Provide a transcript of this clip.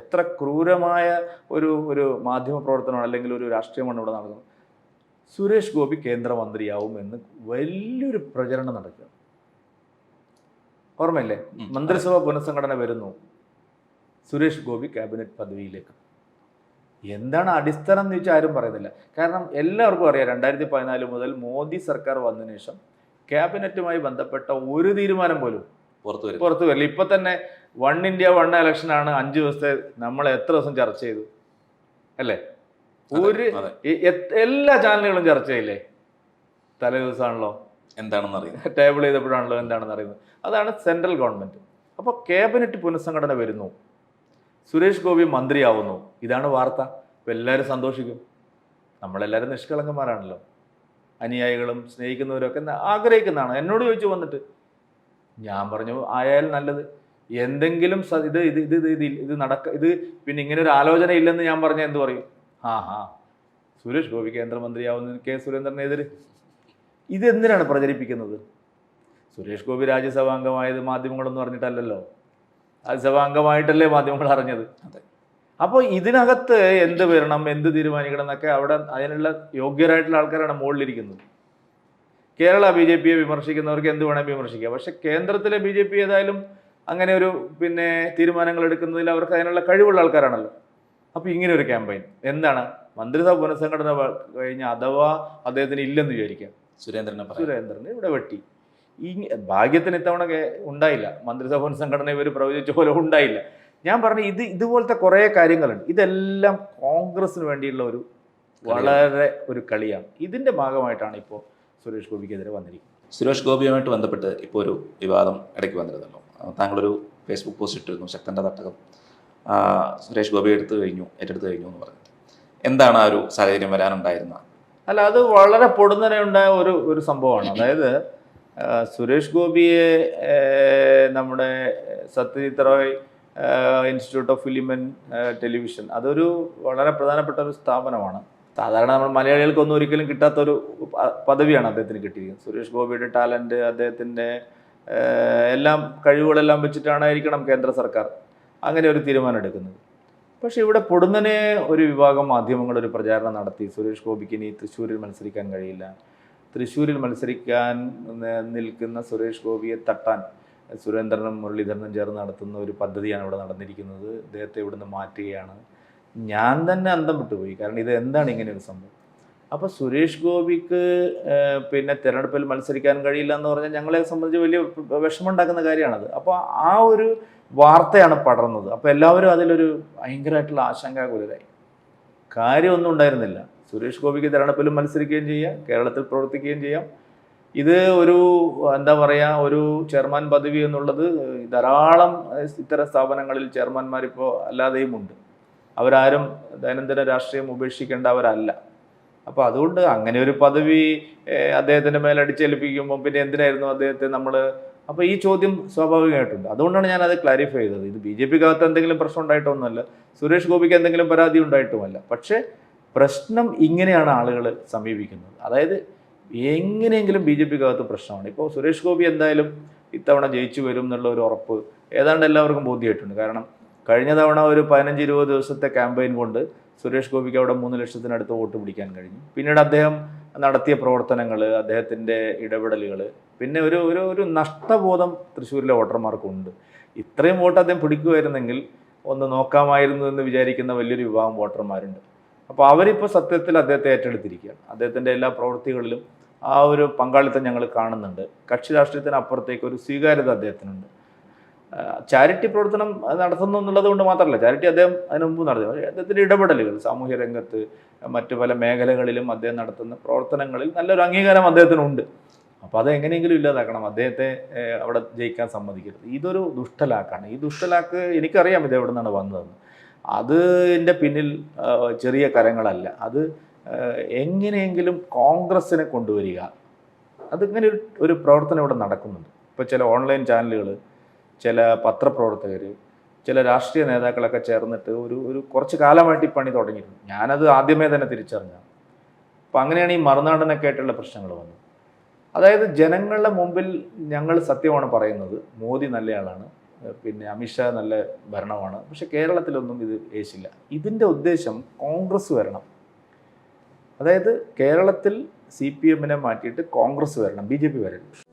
എത്ര ക്രൂരമായ ഒരു ഒരു മാധ്യമ പ്രവർത്തനമാണ് അല്ലെങ്കിൽ ഒരു രാഷ്ട്രീയമാണ് ഇവിടെ നടക്കുന്നത്. സുരേഷ് ഗോപി കേന്ദ്രമന്ത്രിയാവും എന്ന് വലിയൊരു പ്രചരണം നടക്കുക. ഓർമ്മയില്ലേ. മന്ത്രിസഭ പുനഃസംഘടന വരുന്നു. സുരേഷ് ഗോപി ക്യാബിനറ്റ് പദവിയിലേക്ക്. എന്താണ് അടിസ്ഥാനം എന്ന് ചോദിച്ചാൽ ആരും പറയുന്നില്ല. കാരണം എല്ലാവർക്കും അറിയാം രണ്ടായിരത്തി പതിനാല് മുതൽ മോദി സർക്കാർ വന്നതിന് ശേഷം ക്യാബിനറ്റുമായി ബന്ധപ്പെട്ട ഒരു തീരുമാനം പോലും പുറത്തു വരും പുറത്തു വരില്ല. ഇപ്പൊ തന്നെ വൺ ഇന്ത്യ വൺ ഇലക്ഷൻ ആണ് അഞ്ച് ദിവസത്തെ നമ്മൾ എത്ര ദിവസം ചർച്ച ചെയ്തു? അല്ലേ? ഒരു എല്ലാ ചാനലുകളും ചർച്ച ചെയ്യില്ലേ? തലേ ദിവസമാണല്ലോ എന്താണെന്ന് അറിയുന്നത് ടേബിൾ ചെയ്തപ്പോഴാണല്ലോ എന്താണെന്ന് അറിയുന്നത്. അതാണ് സെൻട്രൽ ഗവൺമെന്റ് അപ്പോൾ ക്യാബിനറ്റ് പുനഃസംഘടന വരുന്നു. സുരേഷ് ഗോപി മന്ത്രിയാവുന്നു. ഇതാണ് വാർത്ത. അപ്പോൾ എല്ലാവരും സന്തോഷിക്കും. നമ്മളെല്ലാവരും നിഷ്കളങ്കന്മാരാണല്ലോ. അനുയായികളും സ്നേഹിക്കുന്നവരും ഒക്കെ ആഗ്രഹിക്കുന്നതാണ്. എന്നോട് ചോദിച്ചു വന്നിട്ട്. ഞാൻ പറഞ്ഞു ആയാൽ നല്ലത്. എന്തെങ്കിലും ഇത് ഇത് ഇത് ഇത് ഇത് ഇത് നടക്ക ഇത് പിന്നെ ഇങ്ങനെ ഒരു ആലോചന ഇല്ലെന്ന് ഞാൻ പറഞ്ഞാൽ എന്ത് പറയും? ആ ഹാ. സുരേഷ് ഗോപി കേന്ദ്രമന്ത്രിയാവുന്ന കെ സുരേന്ദ്രനെതിരെ ഇതെന്തിനാണ് പ്രചരിപ്പിക്കുന്നത്? സുരേഷ് ഗോപി രാജ്യസഭാ അംഗമായത് മാധ്യമങ്ങളൊന്നും അറിഞ്ഞിട്ടല്ലല്ലോ. രാജ്യസഭാംഗമായിട്ടല്ലേ മാധ്യമങ്ങൾ അറിഞ്ഞത്? അതെ. അപ്പോൾ ഇതിനകത്ത് എന്ത് വരണം എന്ത് തീരുമാനിക്കണം എന്നൊക്കെ അവിടെ അതിനുള്ള യോഗ്യരായിട്ടുള്ള ആൾക്കാരാണ് മുകളിലിരിക്കുന്നത്. കേരള ബി ജെ പിയെ വിമർശിക്കുന്നവർക്ക് എന്ത് വേണമെങ്കിൽ വിമർശിക്കാം. പക്ഷെ കേന്ദ്രത്തിലെ ബി ജെ പി ഏതായാലും അങ്ങനെ ഒരു പിന്നെ തീരുമാനങ്ങൾ എടുക്കുന്നതിൽ അവർക്ക് അതിനുള്ള കഴിവുള്ള ആൾക്കാരാണല്ലോ. അപ്പോൾ ഇങ്ങനെ ഒരു ക്യാമ്പയിൻ എന്താണ്? മന്ത്രിസഭ പുനഃസംഘടന കഴിഞ്ഞ അഥവാ അദ്ദേഹത്തിന് ഇല്ലെന്ന് വിചാരിക്കാം. സുരേന്ദ്രനെ സുരേന്ദ്രനെ ഇവിടെ വെട്ടി. ഈ ഭാഗ്യത്തിന് ഇത്തവണ ഉണ്ടായില്ല. മന്ത്രിസഭ പുനഃസംഘടന ഇവർ പ്രവചിച്ച പോലെ ഉണ്ടായില്ല. ഞാൻ പറഞ്ഞു ഇത് ഇതുപോലത്തെ കുറേ കാര്യങ്ങളുണ്ട്. ഇതെല്ലാം കോൺഗ്രസിന് വേണ്ടിയുള്ള ഒരു വളരെ ഒരു കളിയാണ്. ഇതിന്റെ ഭാഗമായിട്ടാണ് ഇപ്പോൾ സുരേഷ് ഗോപിക്കെതിരെ വന്നിരിക്കുന്നത്. സുരേഷ് ഗോപിയുമായിട്ട് ബന്ധപ്പെട്ട് ഇപ്പോൾ ഒരു വിവാദം ഇടയ്ക്ക് വന്നിരുന്നല്ലോ. താങ്കളൊരു ഫേസ്ബുക്ക് പോസ്റ്റ് ഇട്ടിരുന്നു ശക്തന്റെ തട്ടകം. സുരേഷ് ഗോപി എടുത്തു കഴിഞ്ഞു ഏറ്റെടുത്തു കഴിഞ്ഞു എന്ന് പറഞ്ഞു എന്താണ് ആ ഒരു സാഹചര്യം വരാനുണ്ടായിരുന്ന അല്ല അത് വളരെ പൊടുന്നനെ ഉണ്ടായ ഒരു ഒരു സംഭവമാണ്. അതായത് സുരേഷ് ഗോപിയെ നമ്മുടെ Satyajit Ray institute of film and television അതൊരു വളരെ പ്രധാനപ്പെട്ട ഒരു സ്ഥാപനമാണ്. സാധാരണ നമ്മൾ മലയാളികൾക്കൊന്നും ഒരിക്കലും കിട്ടാത്തൊരു പദവിയാണ് അദ്ദേഹത്തിന് കിട്ടിയിരിക്കുന്നത്. സുരേഷ് ഗോപിയുടെ ടാലന്റ് അദ്ദേഹത്തിന്റെ എല്ലാം കഴിവുകളെല്ലാം വെച്ചിട്ടാണായിരിക്കണം കേന്ദ്ര സർക്കാർ അങ്ങനെ ഒരു തീരുമാനം എടുക്കുന്നത്. പക്ഷെ ഇവിടെ പൊടുന്നനെ ഒരു വിഭാഗം മാധ്യമങ്ങൾ ഒരു പ്രചാരണം നടത്തി. സുരേഷ് ഗോപിക്ക് ഇനി തൃശ്ശൂരിൽ മത്സരിക്കാൻ കഴിയില്ല. തൃശ്ശൂരിൽ മത്സരിക്കാൻ നിൽക്കുന്ന സുരേഷ് ഗോപിയെ തട്ടാൻ സുരേന്ദ്രനും മുരളീധരനും ചേർന്ന് നടത്തുന്ന ഒരു പദ്ധതിയാണ് ഇവിടെ നടന്നിരിക്കുന്നത്. അദ്ദേഹത്തെ ഇവിടുന്ന് മാറ്റുകയാണ്. ഞാൻ തന്നെ അന്തം വിട്ടുപോയി. കാരണം ഇത് എന്താണ് ഇങ്ങനെ ഒരു സംഭവം? അപ്പോൾ സുരേഷ് ഗോപിക്ക് പിന്നെ തിരഞ്ഞെടുപ്പിൽ മത്സരിക്കാൻ കഴിയില്ല എന്ന് പറഞ്ഞാൽ ഞങ്ങളെ സംബന്ധിച്ച് വലിയ വിഷമമുണ്ടാക്കുന്ന കാര്യമാണത്. അപ്പോൾ ആ ഒരു വാർത്തയാണ് പടർന്നത്. അപ്പോൾ എല്ലാവരും അതിലൊരു ഭയങ്കരമായിട്ടുള്ള ആശങ്കാകുലരായി കാര്യമൊന്നും ഉണ്ടായിരുന്നില്ല. സുരേഷ് ഗോപിക്ക് തിരഞ്ഞെടുപ്പിലും മത്സരിക്കുകയും ചെയ്യാം കേരളത്തിൽ പ്രവർത്തിക്കുകയും ചെയ്യാം. ഇത് ഒരു എന്താ പറയുക ഒരു ചെയർമാൻ പദവി എന്നുള്ളത് ധാരാളം ഇത്തരം സ്ഥാപനങ്ങളിൽ ചെയർമാന്മാരിപ്പോൾ അല്ലാതെയും ഉണ്ട് അവരാരും ദൈനംദിന രാഷ്ട്രീയം ഉപേക്ഷിക്കേണ്ടവരല്ല. അപ്പോൾ അതുകൊണ്ട് അങ്ങനെ ഒരു പദവി അദ്ദേഹത്തിന്റെ മേലെ അടിച്ചേൽപ്പിക്കുമ്പോൾ പിന്നെ എന്തിനായിരുന്നു അദ്ദേഹത്തെ നമ്മൾ അപ്പോൾ ഈ ചോദ്യം സ്വാഭാവികമായിട്ടുണ്ട്. അതുകൊണ്ടാണ് ഞാൻ അത് ക്ലാരിഫൈ ചെയ്തത്. ഇത് ബി ജെ പിക്കകത്ത് എന്തെങ്കിലും പ്രശ്നം ഉണ്ടായിട്ടൊന്നുമല്ല. സുരേഷ് ഗോപിക്ക് എന്തെങ്കിലും പരാതി ഉണ്ടായിട്ടുമല്ല. പക്ഷേ പ്രശ്നം ഇങ്ങനെയാണ് ആളുകൾ സമീപിക്കുന്നത്. അതായത് എങ്ങനെയെങ്കിലും ബി ജെ പിക്കകത്ത് പ്രശ്നമാണ്. ഇപ്പോൾ സുരേഷ് ഗോപി എന്തായാലും ഇത്തവണ ജയിച്ചു വരും എന്നുള്ള ഒരു ഉറപ്പ് ഏതാണ്ട് എല്ലാവർക്കും ബോധ്യമായിട്ടുണ്ട്. കാരണം കഴിഞ്ഞ തവണ ഒരു പതിനഞ്ച് ഇരുപത് ദിവസത്തെ ക്യാമ്പയിൻ കൊണ്ട് സുരേഷ് ഗോപിക്ക് അവിടെ മൂന്ന് ലക്ഷത്തിനടുത്ത് വോട്ട് പിടിക്കാൻ കഴിഞ്ഞു. പിന്നീട് അദ്ദേഹം നടത്തിയ പ്രവർത്തനങ്ങൾ അദ്ദേഹത്തിന്റെ ഇടപെടലുകൾ പിന്നെ ഒരു ഒരു ഒരു നഷ്ടബോധം തൃശ്ശൂരിലെ വോട്ടർമാർക്കുണ്ട്. ഇത്രയും വോട്ട് അദ്ദേഹം പിടിക്കുമായിരുന്നെങ്കിൽ ഒന്ന് നോക്കാമായിരുന്നു എന്ന് വിചാരിക്കുന്ന വലിയൊരു വിഭാഗം വോട്ടർമാരുണ്ട്. അപ്പോൾ അവരിപ്പോൾ സത്യത്തിൽ അദ്ദേഹത്തെ ഏറ്റെടുത്തിരിക്കുകയാണ്. അദ്ദേഹത്തിന്റെ എല്ലാ പ്രവൃത്തികളിലും ആ ഒരു പങ്കാളിത്തം ഞങ്ങൾ കാണുന്നുണ്ട്. കക്ഷി രാഷ്ട്രീയത്തിന് അപ്പുറത്തേക്ക് ഒരു സ്വീകാര്യത അദ്ദേഹത്തിനുണ്ട്. ചാരിറ്റി പ്രവർത്തനം നടത്തുന്നു എന്നുള്ളത് കൊണ്ട് മാത്രമല്ല ചാരിറ്റി അദ്ദേഹം അതിന് മുമ്പ് നടത്തി. അദ്ദേഹത്തിന്റെ ഇടപെടലുകൾ സാമൂഹ്യ രംഗത്ത് മറ്റു പല മേഖലകളിലും അദ്ദേഹം നടത്തുന്ന പ്രവർത്തനങ്ങളിൽ നല്ലൊരു അംഗീകാരം അദ്ദേഹത്തിനുണ്ട്. അപ്പോൾ അത് എങ്ങനെയെങ്കിലും ഇല്ലാതാക്കണം. അദ്ദേഹത്തെ അവിടെ ജയിക്കാൻ സമ്മതിക്കരുത്. ഇതൊരു ദുഷ്ടലാക്കാണ്. ഈ ദുഷ്ടലാക്ക് എനിക്കറിയാം ഇത് എവിടെ നിന്നാണ് വന്നതെന്ന് അതിന്റെ പിന്നിൽ ചെറിയ കരങ്ങളല്ല. അത് എങ്ങനെയെങ്കിലും കോൺഗ്രസ്സിനെ കൊണ്ടുവരിക. അതിങ്ങനെ ഒരു പ്രവർത്തനം ഇവിടെ നടക്കുന്നുണ്ട്. ഇപ്പോൾ ചില ഓൺലൈൻ ചാനലുകൾ ചില പത്രപ്രവർത്തകർ ചില രാഷ്ട്രീയ നേതാക്കളൊക്കെ ചേർന്നിട്ട് ഒരു ഒരു കുറച്ച് കാലമായിട്ട് ഈ പണി തുടങ്ങിയിട്ടുണ്ട് ഞാനത് ആദ്യമേ തന്നെ തിരിച്ചറിഞ്ഞു. അപ്പം അങ്ങനെയാണ് ഈ മറുനാടനൊക്കെ ആയിട്ടുള്ള പ്രശ്നങ്ങൾ വന്നത്. അതായത് ജനങ്ങളുടെ മുമ്പിൽ ഞങ്ങൾ സത്യമാണ് പറയുന്നത്. മോദി നല്ലയാളാണ്. പിന്നെ അമിത്ഷാ നല്ല ഭരണമാണ്. പക്ഷെ കേരളത്തിലൊന്നും ഇത് ഏശില്ല. ഇതിന്റെ ഉദ്ദേശം കോൺഗ്രസ് വരണം. അതായത് കേരളത്തിൽ സി പി എമ്മിനെ മാറ്റിയിട്ട് കോൺഗ്രസ് വരണം ബി ജെ പി വരരുത്